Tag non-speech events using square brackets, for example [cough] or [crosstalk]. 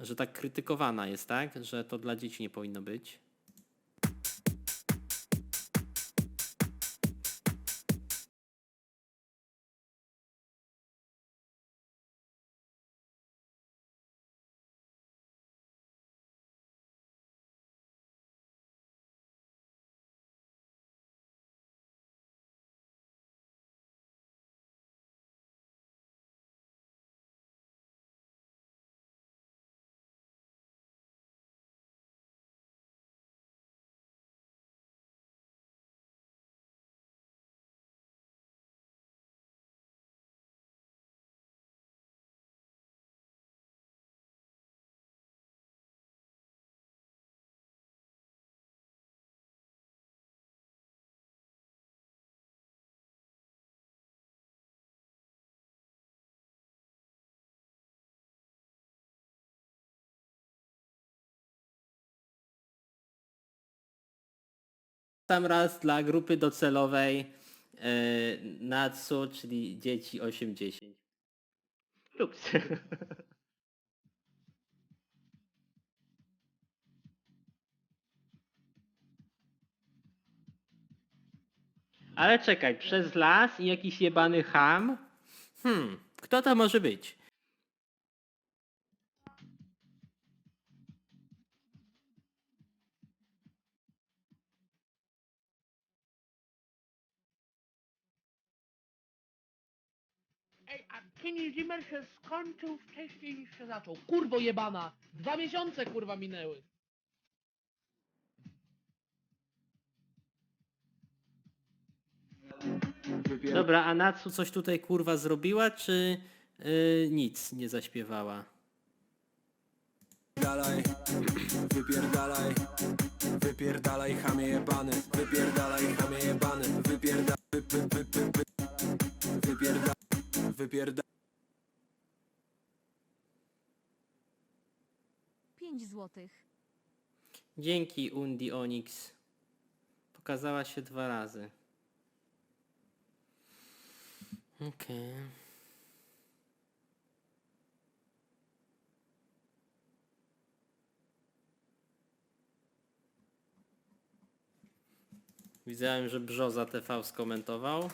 że tak krytykowana jest, tak? Że to dla dzieci nie powinno być. Tam raz dla grupy docelowej e, NACU, czyli dzieci 8-10. Luks. [laughs] Ale czekaj, przez las i jakiś jebany ham? Hmm, kto to może być? Ej, a Kenny Zimmer się skończył wcześniej niż się zaczął. Kurwo jebana! Dwa miesiące kurwa minęły. Dobra, a Natsu coś tutaj kurwa zrobiła, czy y, nic nie zaśpiewała? Wypierdalaj, wypierdalaj, wypierdalaj chamie jebany, wypierdalaj wypierda. 5 złotych. Dzięki Undi Onyx. Pokazała się dwa razy. Okej. Widziałem, że Brzoza TV skomentował.